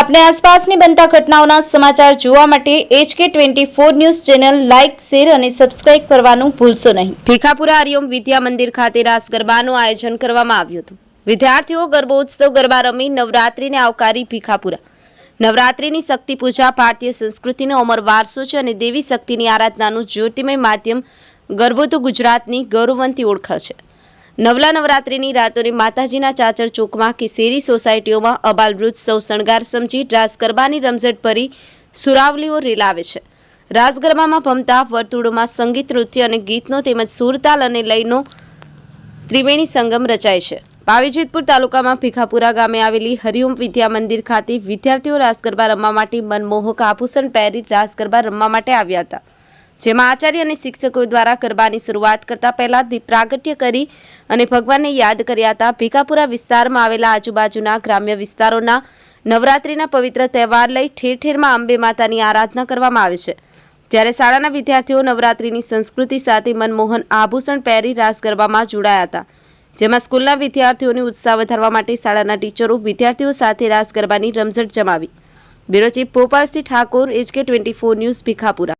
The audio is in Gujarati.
આપને આસપાસની બનતા ઘટનાઓના સમાચાર જોવા માટે HK twenty four news channel like, share અને સબસ્ક્રાઇબ કરવાનું ભૂલશો નહીં. ભીખાપુરા હરિઓમ વિદ્યા મંદિર ખાતે રાસ ગરબાનું આયોજન કરવામાં આવ્યું હતું. વિદ્યાર્થીઓ ગરબોત્સવ ગરબા રમી નવરાત્રીને આવકારી ભીખાપુરા. નવરાત્રીની શક્તિ પૂજા ભારતીય સંસ્કૃતિનો અમર વારસો છે અને દેવી શક્તિની આરાધનાનું જ્યોતિમય માધ્યમ ગરબો તો ગુજરાતની ગૌરવવંતી ઓળખ છે. નવલા નવરાત્રિની રાતોને માતાજીના ચાચર ચોકમાં કે શેરી સોસાયટીઓમાં અબાલ વૃદ્ધ સૌ શણગાર સમજી રાસ ગરબાની રમઝટ ભરી સુરાવલીઓ રેલાવે છે. રાસ ગરબામાં ભમતા વર્તુળોમાં સંગીત, નૃત્ય અને ગીતનો તેમજ સુરતાલ અને લયનો ત્રિવેણી સંગમ રચાય છે. પાવીજેતપુર તાલુકામાં ભીખાપુરા ગામે આવેલી હરિઓમ વિદ્યા મંદિર ખાતે વિદ્યાર્થીઓ રાસ ગરબા રમવા માટે મનમોહક આભૂષણ પહેરી રાસ ગરબા રમવા માટે આવ્યા હતા. જેમાં આચાર્ય અને શિક્ષકો દ્વારા ગરબાની શરૂઆત કરતા પહેલા દીપ પ્રાગટ્ય કરી અને ભગવાનને યાદ કર્યા હતા. ભીખાપુરા વિસ્તારમાં આવેલા આજુબાજુના ગ્રામ્ય વિસ્તારોના નવરાત્રીના પવિત્ર તહેવાર લઈ ઠેર ઠેરમાં અંબે માતાની આરાધના કરવામાં આવે છે. જ્યારે શાળાના વિદ્યાર્થીઓ નવરાત્રીની સંસ્કૃતિ સાથે મનમોહન આભૂષણ પહેરી રાસ ગરબામાં જોડાયા હતા. જેમાં સ્કૂલના વિદ્યાર્થીઓની ઉત્સાહ વધારવા માટે શાળાના ટીચરો વિદ્યાર્થીઓ સાથે રાસ ગરબાની રમઝટ જમાવી. Bureau chief Bhopalsinh Thakor, HK twenty four news, Bhikhapura.